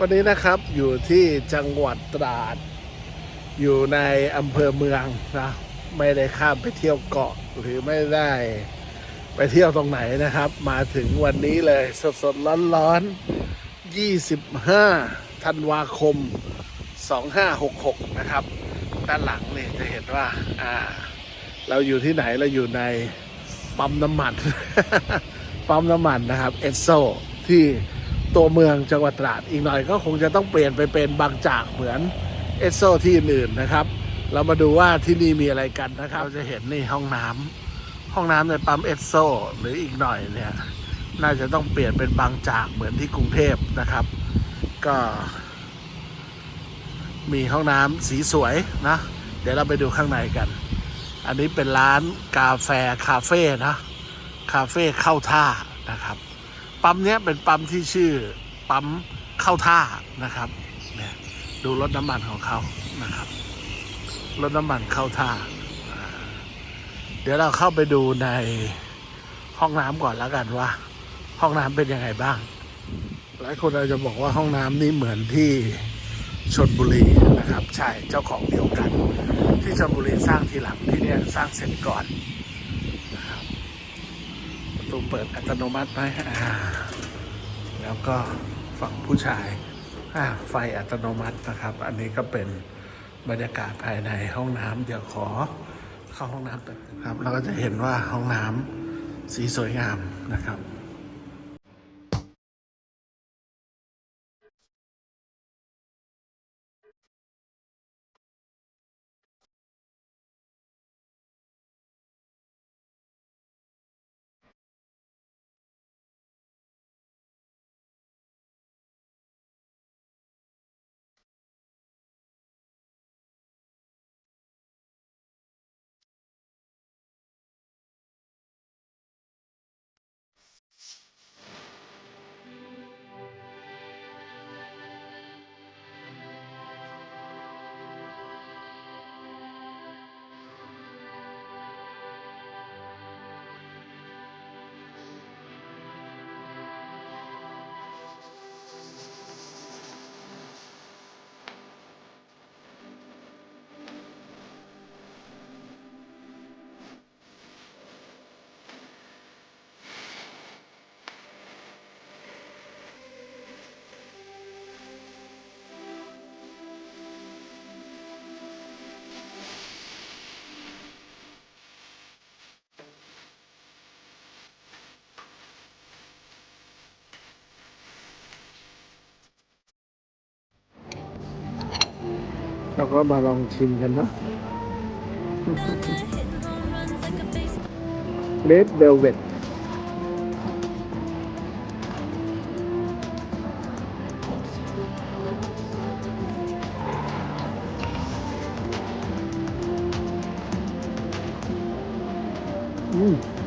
วันนี้นะครับอยู่ที่จังหวัดตราด อยู่ในอำเภอเมืองนะไม่ได้ข้ามไปเที่ยวเกาะหรือไม่ได้ไปเที่ยวตรงไหนนะครับ มาถึงวันนี้เลยสดสดร้อนร้อนๆ25ธันวาคม 2566 นะครับ ด้านหลังนี่จะเห็นว่าอ่า เราอยู่ที่ไหนเราอยู่ในปั๊มน้ำมันปั๊มน้ำมันนะครับเอสโซที่ ตัวเมืองจังหวัดตราดอีกหน่อยก็คงจะต้องเปลี่ยนไปเป็นบางจากเหมือนเอสโซที่อื่นๆนะครับ เรามาดูว่าที่นี่มีอะไรกันนะครับ เราจะเห็นนี่ห้องน้ำห้องน้ำในปั๊มเอสโซหรืออีกหน่อยเนี่ยน่าจะต้องเปลี่ยนเป็นบางจากเหมือนที่กรุงเทพนะครับ ก็ มีห้องน้ำสีสวยนะ เดี๋ยวเราไปดูข้างในกัน อันนี้เป็นร้านกาแฟคาเฟ่นะคาเฟ่เข้าท่านะครับ ปั๊มเนี้ยเป็นปั๊มที่ชื่อปั๊มเข้าท่านะครับเนี่ยดูรถน้ำมันของเขานะครับ รถน้ำมันเข้าท่า เดี๋ยวเราเข้าไปดูในห้องน้ำก่อนแล้วกันว่า ห้องน้ำเป็นยังไงบ้าง หลายคนอาจจะบอกว่าห้องน้ำนี่เหมือนที่ชนบุรีนะครับ ใช่เจ้าของเดียวกัน ที่ชนบุรีสร้างทีหลังที่เนี่ยสร้างเสร็จก่อน ตูเปิดอัตโนมัติไหมแล้วก็ฝั่งผู้ชายไฟอัตโนมัตินะครับ อันนี้ก็เป็นบรรยากาศภายในห้องน้ำเดี๋ยวขอเข้าห้องน้ำแป๊บครับ เราก็จะเห็นว่าห้องน้ำสีสวยงามนะครับ เราก็มาลองชิมกันเนาะเลดเ e ลเว t อืม